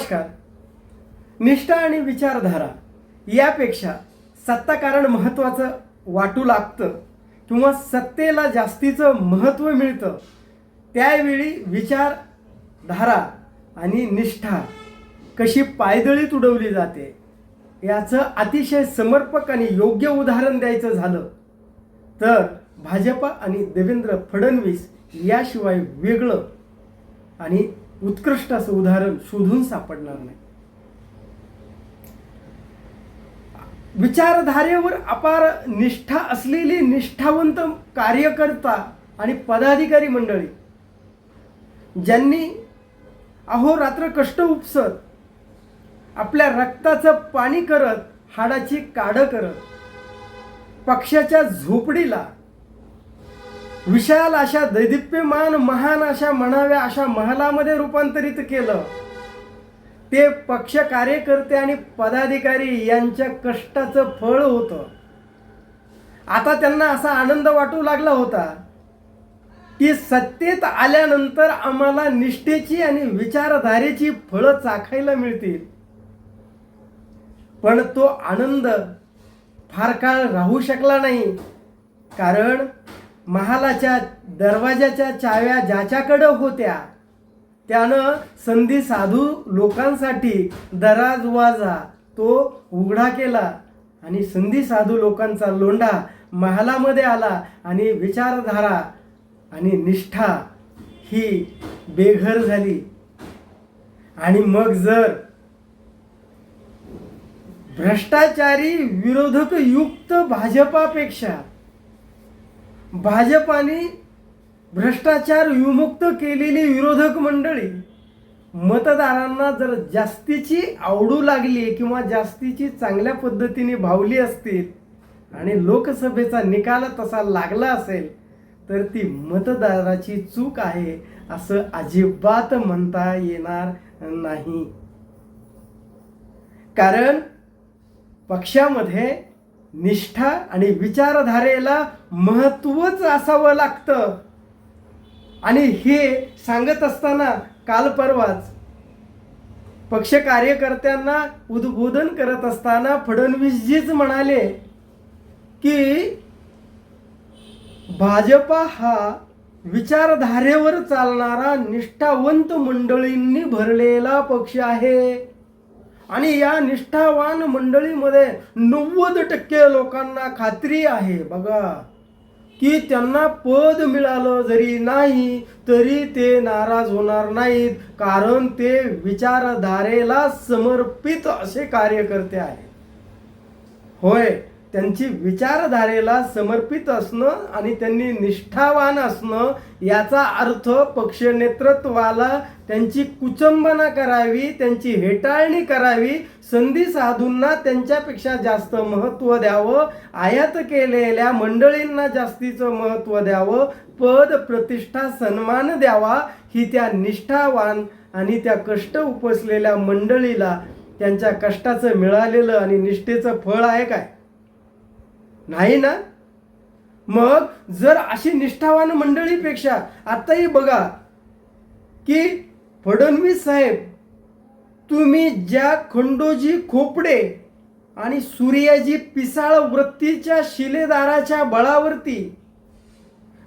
नमस्कार. निष्ठा आणि विचारधारा यापेक्षा सत्ताकारण महत्त्वाचं वाटू लागतं किंवा सत्तेला जास्तीचं महत्त्व मिळतं त्यावेळी विचारधारा आणि निष्ठा कशी पायदळीत उडवली जाते याचं अतिशय समर्पक आणि योग्य उदाहरण द्यायचं झालं तर भाजपा आणि देवेंद्र फडणवीस याशिवाय वेगळं आणि उत्कृष्ट असं उदाहरण शोधून सापडणार नाही. विचारधारेवर अपार निष्ठा असलेली निष्ठावंत कार्यकर्ता आणि पदाधिकारी मंडळी ज्यांनी अहोरात्र कष्ट उपसत आपल्या रक्ताचं पाणी करत हाडाची काढं करत पक्षाच्या झोपडीला विशाल अशा दैदिप्यमान महान अशा म्हणाव्या अशा महालामध्ये रूपांतरित केलं. ते पक्ष कार्यकर्ते आणि पदाधिकारी यांच्या कष्टाचं फळ होतं. आता त्यांना असा आनंद वाटू लागला होता की सत्तेत आल्यानंतर आम्हाला निष्ठेची आणि विचारधारेची फळं चाखायला मिळतील. पण तो आनंद फार काळ राहू शकला नाही. कारण महालाच्या दरवाजाच्या चाव्या ज्याच्याकडं होत्या त्यानं संधी साधू लोकांसाठी दराजवाजा तो उघडा केला आणि संधी साधू लोकांचा लोंढा महालामध्ये आला आणि विचारधारा आणि निष्ठा ही बेघर झाली. आणि मग जर भ्रष्टाचारी विरोधक युक्त भाजपापेक्षा भाजपाने भ्रष्टाचार विमुक्त केलेली विरोधक मंडळी मतदारांना जर जास्तीची आवडू लागली किंवा जास्तीची चांगल्या पद्धतीने भावली असतील आणि लोकसभेचा निकाल तसा लागला असेल तर ती मतदाराची चूक आहे असं अजिबात म्हणता येणार नाही. कारण पक्षामध्ये निष्ठा आणि विचारधारेला महत्वच असावं लागतं. आणि हे सांगत असताना काल परवाच पक्ष कार्यकर्त्यांना उद्बोधन करत असताना फडणवीसजीच म्हणाले की भाजपा हा विचारधारेवर चालणारा निष्ठावंत मंडळींनी भरलेला पक्ष आहे. आणि या निष्ठावान मंडळीमध्ये नव्वद टक्के लोकांना खात्री आहे. बघा की त्यांना पद मिळालं जरी नाही तरी ते नाराज होणार नाहीत कारण ते विचारधारेला समर्पित असे कार्यकर्ते आहेत. होय. त्यांची विचारधारेला समर्पित असणं आणि त्यांनी निष्ठावान असणं याचा अर्थ पक्ष नेतृत्वाला त्यांची कुचंबना करावी त्यांची हेटाळणी करावी संधी साधूंना त्यांच्यापेक्षा जास्त महत्त्व द्यावं आयात केलेल्या मंडळींना जास्तीचं महत्त्व द्यावं पद प्रतिष्ठा सन्मान द्यावा ही त्या निष्ठावान आणि त्या कष्ट उपसलेल्या मंडळीला त्यांच्या कष्टाचं मिळालेलं आणि निष्ठेचं फळ आहे काय? नाही ना? मग जर अशी निष्ठावान मंडळीपेक्षा आताही बघा की फडणवीस साहेब तुम्ही ज्या खंडोजी खोपडे आणि सूर्याजी पिसाळ वृत्तीच्या शिलेदाराच्या बळावरती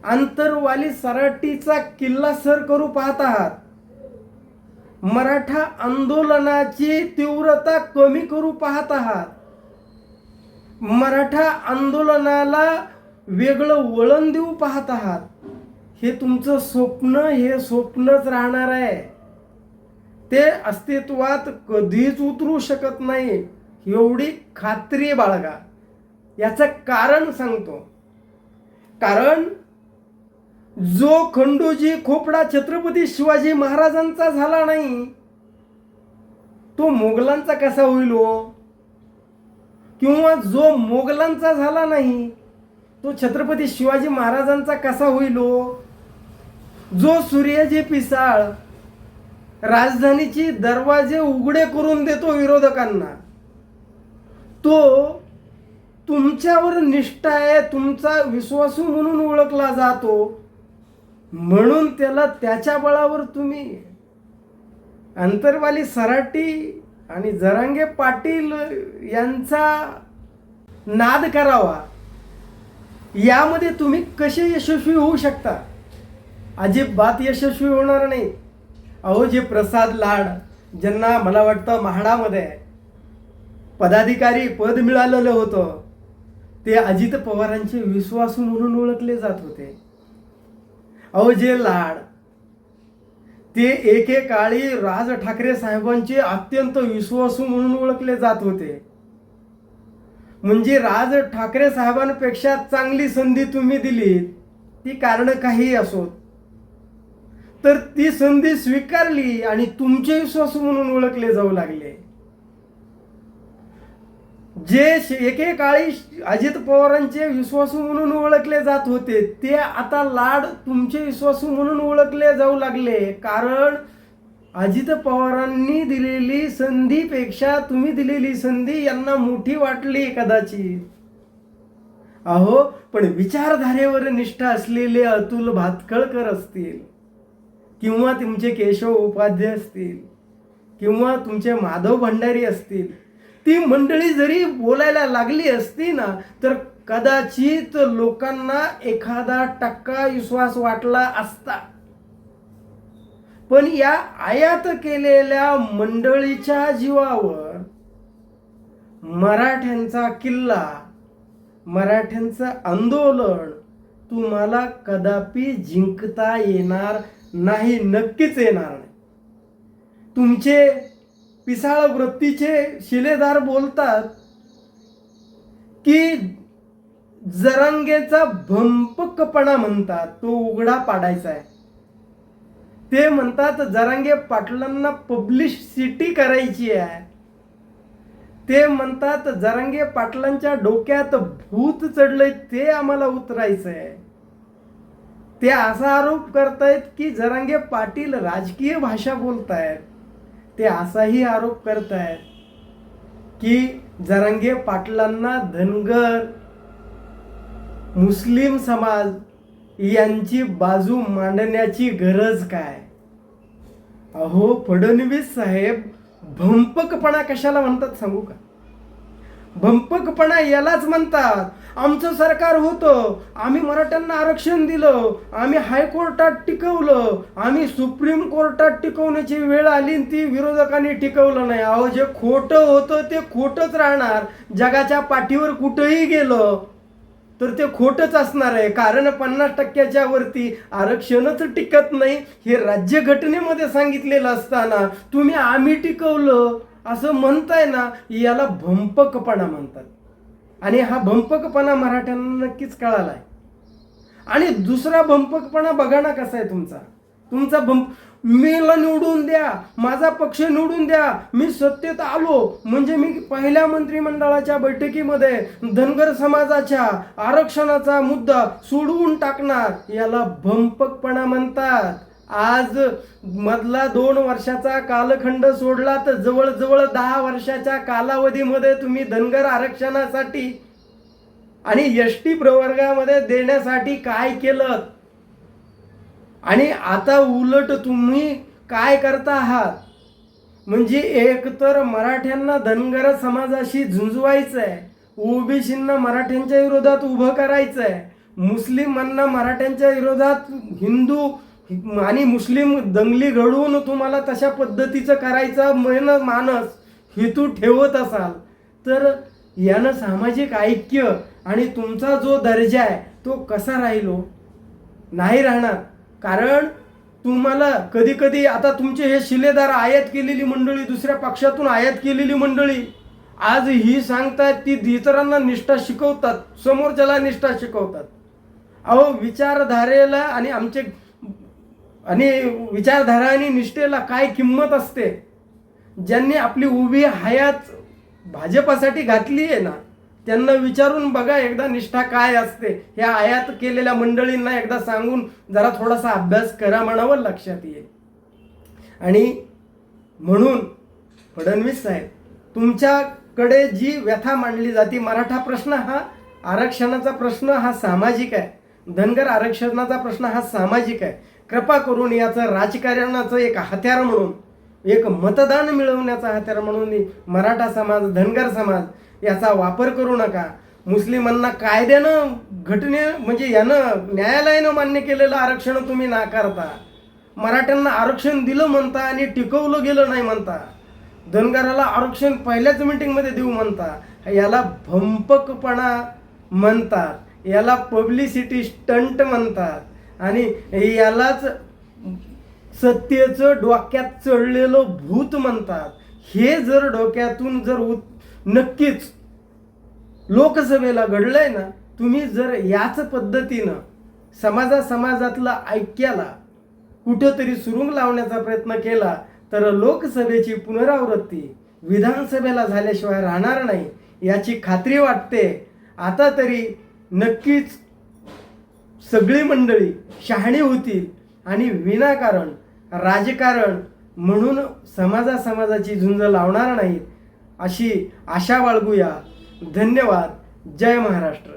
आंतरवाली सराटीचा किल्ला सर करू पाहत आहात मराठा आंदोलनाची तीव्रता कमी करू पाहत आहात मराठा आंदोलनाला वेगळं वळण देऊ पाहत आहात. हे तुमचं स्वप्न हे स्वप्नच राहणार आहे. ते अस्तित्वात कधीच उतरू शकत नाही एवढी खात्री बाळगा. याचं कारण सांगतो. कारण जो खंडोजी खोपडा छत्रपती शिवाजी महाराजांचा झाला नाही तो मोगलांचा कसा होईल हो? किंवा जो मोगलांचा झाला नाही तो छत्रपती शिवाजी महाराजांचा कसा होईल? जो सूर्याजी पिसाळ राजधानीची दरवाजे उघडे करून देतो विरोधकांना तो तुमच्यावर निष्ठा आहे तुमचा विश्वासू म्हणून ओळखला जातो. म्हणून त्याला त्याच्या बळावर तुम्ही अंतरवाली सराटी आणि जरांगे पाटील यांचा नाद करावा. यामध्ये तुम्ही कसे यशस्वी होऊ शकता? अजिबात यशस्वी होणार नाही. अहो जे प्रसाद लाड ज्यांना मला वाटतं म्हाडामध्ये पदाधिकारी पद मिळालेलं होतं ते अजित पवारांचे विश्वासू म्हणून ओळखले जात होते. अहो जे लाड ते एकेकाळी राज ठाकरे साहेबांचे अत्यंत विश्वासू म्हणून ओळखले जात होते. म्हणजे राज ठाकरे साहेबांपेक्षा चांगली संधी तुम्ही दिली ती कारण काहीही असोत? तर ती संधी स्वीकारली आणि तुमचे विश्वासू म्हणून ओळखले जाऊ लागले. जे एकेकाळी अजित पवारांचे विश्वासू म्हणून ओळखले जात होते ते आता लाड तुमचे विश्वासू म्हणून ओळखले जाऊ लागले. कारण अजित पवारांनी दिलेली संधीपेक्षा तुम्ही दिलेली संधी यांना मोठी वाटली कदाचित. अहो पण विचारधारेवर निष्ठा असलेले अतुल भातखळकर असतील किंवा तुमचे केशव उपाध्याय असतील किंवा तुमचे माधव भंडारी असतील ती मंडळी जरी बोलायला लागली असती ना तर कदाचित लोकांना एखादा टक्का विश्वास वाटला असता. पण या आयात केलेल्या मंडळीच्या जीवावर मराठ्यांचा किल्ला मराठ्यांचं आंदोलन तुम्हाला कदापि जिंकता येणार नाही नक्कीच येणार नाही. तुमचे पिसाळ वृत्तीचे शिलेदार बोलतात की जरांगेचा भंपकपणा म्हणतात तो उघडा पाडायचा आहे. ते म्हणतात जरांगे पाटलांना पब्लिसिटी करायची आहे. ते म्हणतात जरांगे पाटलांच्या डोक्यात भूत चढलंय ते आम्हाला उतरायचं आहे ते असा आरोप करतायत की जरांगे पाटील राजकीय भाषा बोलतायत. ते असाही आरोप करतायत की जरांगे पाटलांना धनगर मुस्लिम समाज यांची बाजू मांडण्याची गरज काय? अहो फडणवीस साहेब भंपकपणा कशाला म्हणतात सांगू का? भंपकपणा यालाच म्हणतात. आमचं सरकार होतं. आम्ही मराठ्यांना आरक्षण दिलं. आम्ही हायकोर्टात टिकवलं. आम्ही सुप्रीम कोर्टात टिकवण्याची वेळ आली ती विरोधकांनी टिकवलं नाही. अहो जे खोटं होतं ते खोटंच राहणार. जगाच्या पाठीवर कुठंही गेलं तर ते खोटच असणार आहे. कारण पन्नास टक्क्याच्या वरती आरक्षणच टिकत नाही. हे राज्यघटनेमध्ये सांगितलेलं असताना तुम्ही आम्ही टिकवलं असं म्हणताय ना याला भंपकपणा म्हणतात. आणि हा भंपकपणा मराठ्यांना नक्कीच कळाला आहे आणि दुसरा भंपकपणा बघा ना कसा आहे तुमचा. तुमचा भंप मीला निवडून द्या माझा पक्ष निवडून द्या मी सत्तेत आलो म्हणजे मी पहिल्या मंत्रिमंडळाच्या बैठकीमध्ये धनगर समाजाच्या आरक्षणाचा मुद्दा सोडवून टाकणार याला भंपकपणा म्हणतात. आज मधला दोन वर्षाचा कालखंड सोडला तर जवळजवळ दहा वर्षाच्या कालावधीमध्ये तुम्ही धनगर आरक्षणासाठी आणि एस टी प्रवर्गामध्ये देण्यासाठी काय केलं? आणि आता उलट तुम्ही काय करता आहात? म्हणजे एक तर मराठ्यांना धनगर समाजाशी झुंजवायचं आहे ओबीसींना मराठ्यांच्या विरोधात उभं करायचं आहे मुस्लिमांना मराठ्यांच्या विरोधात हिंदू आणि मुस्लिम दंगली घडवून तुम्हाला तशा पद्धतीचं करायचा मन मानस हेतू ठेवत असाल तर यानं सामाजिक ऐक्य आणि तुमचा जो दर्जा आहे तो कसा राहिलो? नाही राहणार. कारण तुम्हाला कधी कधी आता तुमचे हे शिलेदार आयात केलेली मंडळी दुसऱ्या पक्षातून आयात केलेली मंडळी आज ही सांगतायत ती इतरांना निष्ठा शिकवतात समोरच्याला निष्ठा शिकवतात. अहो विचारधारेला आणि आमचे आणि विचारधारा आणि निष्ठेला काय किंमत असते? ज्यांनी आपली उभी हयात भाजपासाठी घातली आहे ना त्यांना विचारून बघा एकदा निष्ठा काय असते. ह्या आयात केलेल्या मंडळींना एकदा सांगून जरा थोडासा अभ्यास करा म्हणावं लक्षात येईल. आणि म्हणून फडणवीस साहेब तुमच्याकडे जी व्यथा मांडली जाते मराठा प्रश्न हा आरक्षणाचा प्रश्न हा सामाजिक आहे. धनगर आरक्षणाचा प्रश्न हा सामाजिक आहे. कृपा करून याचं राजकारणाचं एक हत्यार म्हणून एक मतदान मिळवण्याचा हत्यार म्हणून मराठा समाज धनगर समाज याचा वापर करू नका. मुस्लिमांना कायद्यानं घटने म्हणजे यानं न्यायालयानं मान्य केलेलं आरक्षण तुम्ही नाकारता. मराठ्यांना आरक्षण दिलं म्हणता आणि टिकवलं गेलं नाही म्हणता. धनगराला आरक्षण पहिल्याच मिटिंगमध्ये देऊ म्हणता. याला भंपकपणा म्हणतात. याला पब्लिसिटी स्टंट म्हणतात. आणि यालाच सत्तेचं डोक्यात चढलेलं भूत म्हणतात. हे जर डोक्यातून जर उत नक्कीच लोकसभेला घडलंय ना तुम्ही जर याच पद्धतीनं समाजा समाजातलं ऐक्याला कुठंतरी सुरुंग लावण्याचा प्रयत्न केला तर लोकसभेची पुनरावृत्ती विधानसभेला झाल्याशिवाय राहणार नाही याची खात्री वाटते. आता तरी नक्कीच सगळी मंडळी शहाणी होतील आणि विनाकारण राजकारण म्हणून समाजा समाजाची झुंज लावणार नाहीत अशी आशा बाळगूया. धन्यवाद. जय महाराष्ट्र.